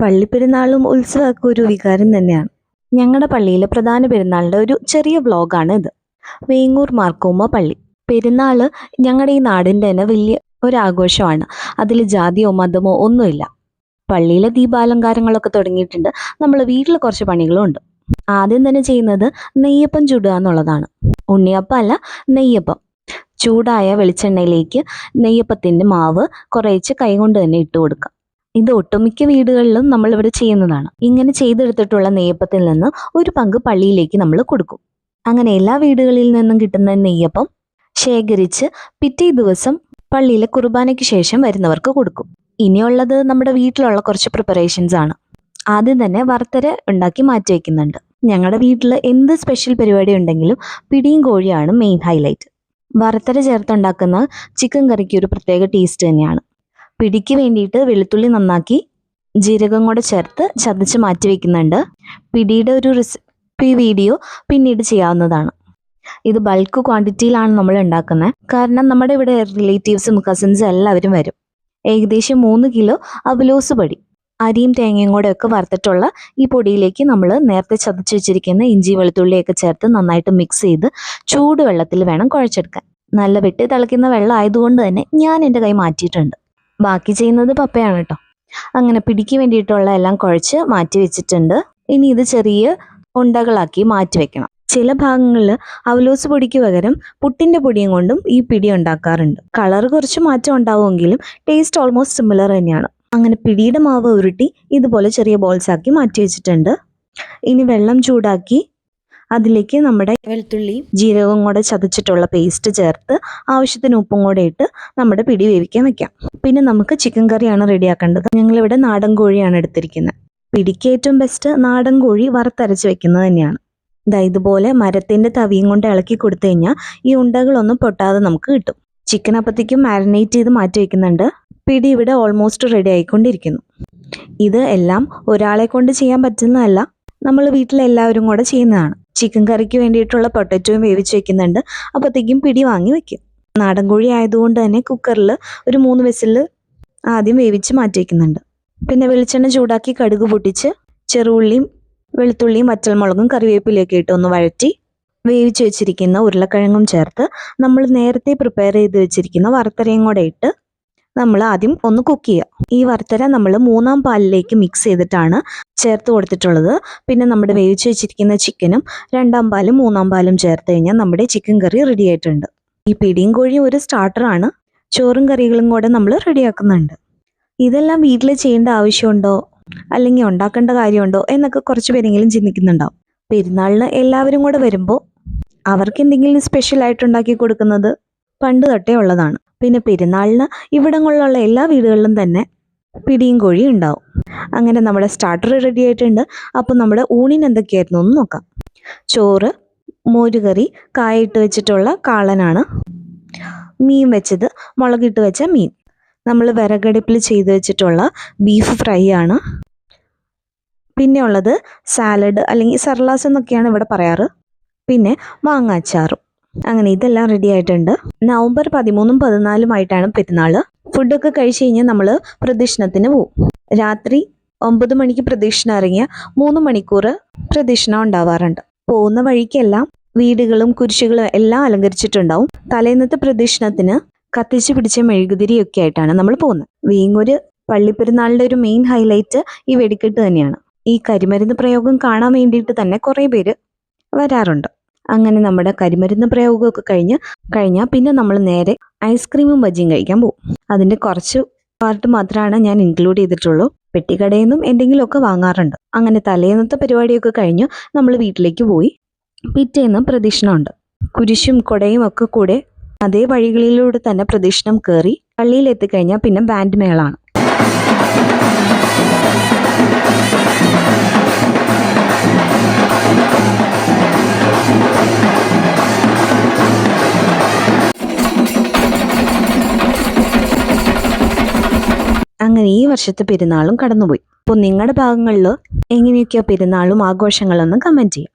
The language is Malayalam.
പള്ളിപ്പെരുന്നാളും ഉത്സവമൊക്കെ ഒരു വികാരം തന്നെയാണ്. ഞങ്ങളുടെ പള്ളിയിലെ പ്രധാന പെരുന്നാളിന്റെ ഒരു ചെറിയ വ്ലോഗാണ് ഇത്. വേങ്ങൂർ മാർക്കോമ്മ പള്ളി. പെരുന്നാൾ ഞങ്ങളുടെ ഈ നാടിന്റെ തന്നെ വലിയ ഒരാഘോഷമാണ്. അതിൽ ജാതിയോ മതമോ ഒന്നുമില്ല. പള്ളിയിലെ ദീപാലങ്കാരങ്ങളൊക്കെ തുടങ്ങിയിട്ടുണ്ട്. നമ്മൾ വീട്ടിൽ കുറച്ച് പണികളും ഉണ്ട്. ആദ്യം തന്നെ ചെയ്യുന്നത് നെയ്യപ്പം ചുടുക എന്നുള്ളതാണ്. ഉണ്ണിയപ്പം അല്ല നെയ്യപ്പം. ചൂടായ വെളിച്ചെണ്ണയിലേക്ക് നെയ്യപ്പത്തിന്റെ മാവ് കുറേച്ച് കൈകൊണ്ട് തന്നെ ഇട്ട് കൊടുക്കുക ഇത് ഒട്ടുമിക്ക വീടുകളിലും നമ്മൾ ഇവിടെ ചെയ്യുന്നതാണ്. ഇങ്ങനെ ചെയ്തെടുത്തിട്ടുള്ള നെയ്യപ്പത്തിൽ നിന്ന് ഒരു പങ്ക് പള്ളിയിലേക്ക് നമ്മൾ കൊടുക്കും. അങ്ങനെ എല്ലാ വീടുകളിൽ നിന്നും കിട്ടുന്ന നെയ്യപ്പം ശേഖരിച്ച് പിറ്റേ ദിവസം പള്ളിയിലെ കുർബാനയ്ക്ക് ശേഷം വരുന്നവർക്ക് കൊടുക്കും. ഇനിയുള്ളത് നമ്മുടെ വീട്ടിലുള്ള കുറച്ച് പ്രിപ്പറേഷൻസ് ആണ്. ആദ്യം തന്നെ വറുത്തര ഉണ്ടാക്കി മാറ്റി വയ്ക്കുന്നുണ്ട് ഞങ്ങളുടെ വീട്ടിൽ എന്ത് സ്പെഷ്യൽ പരിപാടി ഉണ്ടെങ്കിലും പിടിയും കോഴിയാണ് മെയിൻ ഹൈലൈറ്റ് വറുത്തര ചേർത്തുണ്ടാക്കുന്ന ചിക്കൻ കറിക്ക് ഒരു പ്രത്യേക ടേസ്റ്റ് തന്നെയാണ്. പിടിക്ക് വേണ്ടിയിട്ട് വെളുത്തുള്ളി നന്നാക്കി ജീരകം കൂടെ ചേർത്ത് ചതച്ച് മാറ്റി വെക്കുന്നുണ്ട്. പിടിയുടെ ഒരു റെസിപ്പി വീഡിയോ പിന്നീട് ചെയ്യാവുന്നതാണ്. ഇത് ബൾക്ക് ക്വാണ്ടിറ്റിയിലാണ് നമ്മൾ ഉണ്ടാക്കുന്നത്. കാരണം നമ്മുടെ ഇവിടെ റിലേറ്റീവ്സും കസിൻസും എല്ലാവരും വരും. ഏകദേശം മൂന്ന് കിലോ അവലോസ് പൊടി അരിയും തേങ്ങയും കൂടെ ഒക്കെ വറുത്തിട്ടുള്ള ഈ പൊടിയിലേക്ക് നമ്മൾ നേരത്തെ ചതച്ച് വെച്ചിരിക്കുന്ന ഇഞ്ചി വെളുത്തുള്ളിയൊക്കെ ചേർത്ത് നന്നായിട്ട് മിക്സ് ചെയ്ത് ചൂടുവെള്ളത്തിൽ വേണം കുഴച്ചെടുക്കാൻ. നല്ല വെട്ടി തിളയ്ക്കുന്ന വെള്ളം ആയതുകൊണ്ട് തന്നെ ഞാൻ എന്റെ കൈ മാറ്റിയിട്ടുണ്ട്. ബാക്കി ചെയ്യുന്നത് പപ്പയാണ് കേട്ടോ അങ്ങനെ പിടിക്ക് വേണ്ടിയിട്ടുള്ള എല്ലാം കുഴച്ച് മാറ്റി വെച്ചിട്ടുണ്ട്. ഇനി ഇത് ചെറിയ ഉണ്ടകളാക്കി മാറ്റി വെക്കണം. ചില ഭാഗങ്ങളിൽ അവലോസ് പൊടിക്ക് പകരം പുട്ടിന്റെ പൊടിയും കൊണ്ടും ഈ പിടി ഉണ്ടാക്കാറുണ്ട്. കളർ കുറച്ച് മാറ്റം ഉണ്ടാവുമെങ്കിലും ടേസ്റ്റ് ഓൾമോസ്റ്റ് സിമിലർ തന്നെയാണ്. അങ്ങനെ പിടിയുടെ മാവ് ഉരുട്ടി ഇതുപോലെ ചെറിയ ബോൾസ് ആക്കി മാറ്റി വെച്ചിട്ടുണ്ട്. ഇനി വെള്ളം ചൂടാക്കി അതിലേക്ക് നമ്മുടെ വെളുത്തുള്ളി ജീരകവും കൂടെ ചതച്ചിട്ടുള്ള പേസ്റ്റ് ചേർത്ത് ആവശ്യത്തിന് ഉപ്പും കൂടെ ഇട്ട് നമ്മുടെ പിടി വേവിക്കാൻ വെക്കാം. പിന്നെ നമുക്ക് ചിക്കൻ കറിയാണ് റെഡിയാക്കേണ്ടത്. ഞങ്ങളിവിടെ നാടൻ കോഴിയാണ് എടുത്തിരിക്കുന്നത് പിടിക്ക് ഏറ്റവും ബെസ്റ്റ് നാടൻ കോഴി വറുത്തരച്ച് വെക്കുന്നത് തന്നെയാണ്. ദാ ഇതുപോലെ മരത്തിന്റെ തവിയും കൊണ്ട് ഇളക്കി കൊടുത്തു കഴിഞ്ഞാൽ ഈ ഉണ്ടകളൊന്നും പൊട്ടാതെ നമുക്ക് കിട്ടും. ചിക്കൻ അപ്പത്തേക്കും മാരിനേറ്റ് ചെയ്ത് മാറ്റി വെക്കുന്നുണ്ട്. പിടി ഇവിടെ ഓൾമോസ്റ്റ് റെഡി ആയിക്കൊണ്ടിരിക്കുന്നു. ഇത് എല്ലാം ഒരാളെ കൊണ്ട് ചെയ്യാൻ പറ്റുന്നതല്ല. നമ്മൾ വീട്ടിലെല്ലാവരും കൂടെ ചെയ്യുന്നതാണ്. ചിക്കൻ കറിക്ക് വേണ്ടിയിട്ടുള്ള പൊട്ടറ്റോയും വേവിച്ച് വെക്കുന്നുണ്ട്. അപ്പോഴത്തേക്കും പിടി വാങ്ങി വെക്കും. നാടൻ കോഴി ആയതുകൊണ്ട് തന്നെ കുക്കറിൽ ഒരു മൂന്ന് വിസിൽ ആദ്യം വേവിച്ച് മാറ്റി വെക്കുന്നുണ്ട്. പിന്നെ വെളിച്ചെണ്ണ ചൂടാക്കി കടുക് പൊട്ടിച്ച് ചെറുള്ളിയും വെളുത്തുള്ളിയും വറ്റൽമുളകും കറിവേപ്പിലൊക്കെ ഇട്ട് ഒന്ന് വഴറ്റി വേവിച്ച് വെച്ചിരിക്കുന്ന ഉരുളക്കിഴങ്ങും ചേർത്ത് നമ്മൾ നേരത്തെ പ്രിപ്പയർ ചെയ്ത് വെച്ചിരിക്കുന്ന വറുത്തരയും കൂടെ ഇട്ട് നമ്മൾ ആദ്യം ഒന്ന് കുക്ക് ചെയ്യുക. ഈ വറുത്തര നമ്മൾ മൂന്നാം പാലിലേക്ക് മിക്സ് ചെയ്തിട്ടാണ് ചേർത്ത് കൊടുത്തിട്ടുള്ളത്. പിന്നെ നമ്മുടെ വേവിച്ച് വെച്ചിരിക്കുന്ന ചിക്കനും രണ്ടാം പാലും മൂന്നാം പാലും ചേർത്ത് കഴിഞ്ഞാൽ നമ്മുടെ ചിക്കൻ കറി റെഡി ആയിട്ടുണ്ട്. ഈ പിടിയും കോഴിയും ഒരു സ്റ്റാർട്ടറാണ് ചോറും കറികളും കൂടെ നമ്മൾ റെഡിയാക്കുന്നുണ്ട് ഇതെല്ലാം വീട്ടിൽ ചെയ്യേണ്ട ആവശ്യമുണ്ടോ? അല്ലെങ്കിൽ ഉണ്ടാക്കേണ്ട കാര്യമുണ്ടോ? എന്നൊക്കെ കുറച്ച് പേരെങ്കിലും ചിന്തിക്കുന്നുണ്ടാവും. പെരുന്നാളിന് എല്ലാവരും കൂടെ വരുമ്പോൾ അവർക്ക് എന്തെങ്കിലും സ്പെഷ്യൽ ആയിട്ട് ഉണ്ടാക്കി കൊടുക്കുന്നത്? പണ്ട് തൊട്ടേ ഉള്ളതാണ്. പിന്നെ പെരുന്നാളിന് ഇവിടങ്ങളിലുള്ള എല്ലാ വീടുകളിലും തന്നെ പിടിയും കോഴിയും ഉണ്ടാവും. അങ്ങനെ നമ്മുടെ സ്റ്റാർട്ടർ റെഡി ആയിട്ടുണ്ട്. അപ്പം നമ്മുടെ ഊണിന് എന്തൊക്കെയായിരുന്നു ഒന്ന് നോക്കാം. ചോറ് മോരുകറി കായിട്ട് വെച്ചിട്ടുള്ള കാളനാണ്. മീൻ വെച്ചത് മുളകിട്ട് വെച്ച മീൻ. നമ്മൾ വിറകടുപ്പിൽ ചെയ്ത് വെച്ചിട്ടുള്ള ബീഫ് ഫ്രൈ ആണ്. പിന്നെ ഉള്ളത് സാലഡ് അല്ലെങ്കിൽ സർലാസ് എന്നൊക്കെയാണ് ഇവിടെ പറയാറ്. പിന്നെ മാങ്ങാച്ചാറും. അങ്ങനെ ഇതെല്ലാം റെഡി ആയിട്ടുണ്ട്. നവംബർ പതിമൂന്നും പതിനാലുമായിട്ടാണ് പെരുന്നാൾ. ഫുഡൊക്കെ കഴിച്ച് കഴിഞ്ഞാൽ നമ്മൾ പ്രദക്ഷിണത്തിന് പോവും. രാത്രി ഒമ്പത് മണിക്ക് പ്രദക്ഷിണം ഇറങ്ങിയ മൂന്ന് മണിക്കൂർ പ്രദക്ഷിണം ഉണ്ടാവാറുണ്ട്. പോകുന്ന വഴിക്കെല്ലാം വീടുകളും കുരിശുകളും എല്ലാം അലങ്കരിച്ചിട്ടുണ്ടാവും. തലേന്നത്തെ പ്രദക്ഷിണത്തിന് കത്തിച്ച് പിടിച്ച മെഴുകുതിരിയൊക്കെ ആയിട്ടാണ് നമ്മൾ പോകുന്നത്. വീങ്ങൂര് പള്ളിപ്പെരുന്നാളിന്റെ ഒരു മെയിൻ ഹൈലൈറ്റ് ഈ വെടിക്കെട്ട് തന്നെയാണ്. ഈ കരിമരുന്ന് പ്രയോഗം കാണാൻ വേണ്ടിയിട്ട് തന്നെ കുറേ പേര് വരാറുണ്ട്. അങ്ങനെ നമ്മുടെ കരിമരുന്ന് പ്രയോഗമൊക്കെ കഴിഞ്ഞ് കഴിഞ്ഞാൽ പിന്നെ നമ്മൾ നേരെ ഐസ്ക്രീമും ബജ്ജിയും കഴിക്കാൻ പോകും. അതിന്റെ കുറച്ച് പാർട്ട് മാത്രമാണ് ഞാൻ ഇൻക്ലൂഡ് ചെയ്തിട്ടുള്ളൂ. പെട്ടിക്കടയിൽ നിന്നും എന്തെങ്കിലുമൊക്കെ വാങ്ങാറുണ്ട്. അങ്ങനെ തലേന്നത്തെ പരിപാടിയൊക്കെ കഴിഞ്ഞ് നമ്മൾ വീട്ടിലേക്ക് പോയി. പിറ്റേന്ന് പ്രദക്ഷിണമുണ്ട്. കുരിശും കൊടയും ഒക്കെ കൂടെ അതേ വഴികളിലൂടെ തന്നെ പ്രദക്ഷിണം കയറി പള്ളിയിൽ എത്തിക്കഴിഞ്ഞാൽ പിന്നെ ബാൻഡ് മേളാണ്. അങ്ങനെ ഈ വർഷത്തെ പെരുന്നാളും കടന്നുപോയി. അപ്പോൾ നിങ്ങളുടെ ഭാഗങ്ങളിൽ എങ്ങനെയൊക്കെയോ പെരുന്നാളും ആഘോഷങ്ങളൊന്നും കമന്റ് ചെയ്യാം.